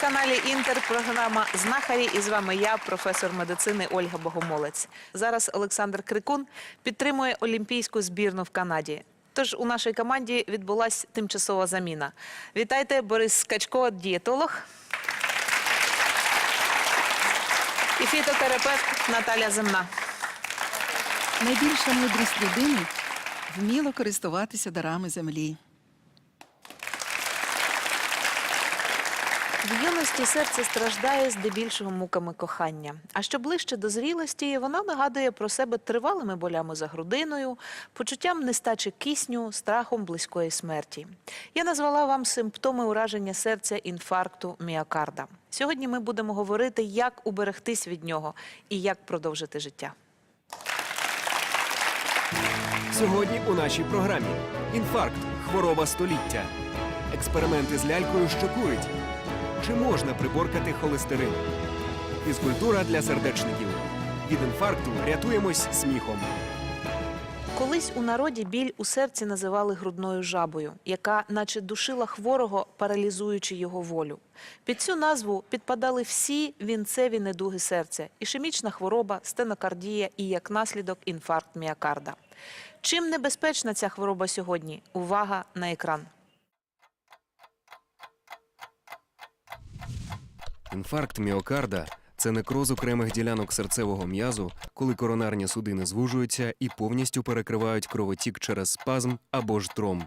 каналі Інтер програма Знахарі. І з вами я, професор медицини Ольга Богомолець. Зараз Олександр Крикун підтримує олімпійську збірну в Канаді. Тож у нашій команді відбулася тимчасова заміна. Вітайте, Борис Скачко, дієтолог. І фітотерапевт Наталя Земна. Найбільша мудрість людини вміло користуватися дарами землі. В юності серце страждає здебільшого муками кохання. А що ближче до зрілості, вона нагадує про себе тривалими болями за грудиною, почуттям нестачі кисню, страхом близької смерті. Я назвала вам симптоми ураження серця інфаркту міокарда. Сьогодні ми будемо говорити, як уберегтись від нього і як продовжити життя. Сьогодні у нашій програмі інфаркт, хвороба століття, експерименти з лялькою, що курить. Чи можна приборкати холестерин? Фізкультура для сердечників. Від інфаркту рятуємось сміхом. Колись у народі біль у серці називали грудною жабою, яка наче душила хворого, паралізуючи його волю. Під цю назву підпадали всі вінцеві недуги серця, ішемічна хвороба, стенокардія і як наслідок інфаркт міокарда. Чим небезпечна ця хвороба сьогодні? Увага на екран. Інфаркт міокарда це некроз окремих ділянок серцевого м'язу, коли коронарні судини звужуються і повністю перекривають кровотік через спазм або ж тромб.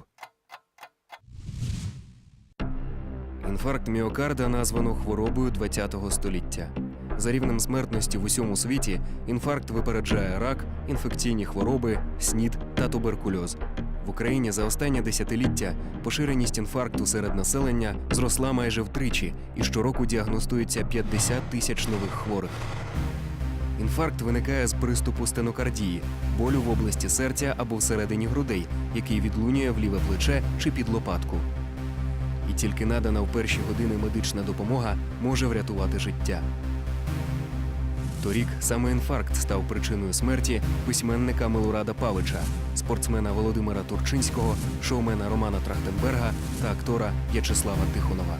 Інфаркт міокарда названо хворобою ХХ століття. За рівнем смертності в усьому світі інфаркт випереджає рак, інфекційні хвороби, СНІД та туберкульоз. В Україні за останнє десятиліття поширеність інфаркту серед населення зросла майже втричі, і щороку діагностується 50 тисяч нових хворих. Інфаркт виникає з приступу стенокардії, болю в області серця або всередині грудей, який відлунює в ліве плече чи під лопатку. І тільки надана в перші години медична допомога може врятувати життя. Торік саме інфаркт став причиною смерті письменника Милурада Павича, спортсмена Володимира Турчинського, шоумена Романа Трахтенберга та актора В'ячеслава Тихонова.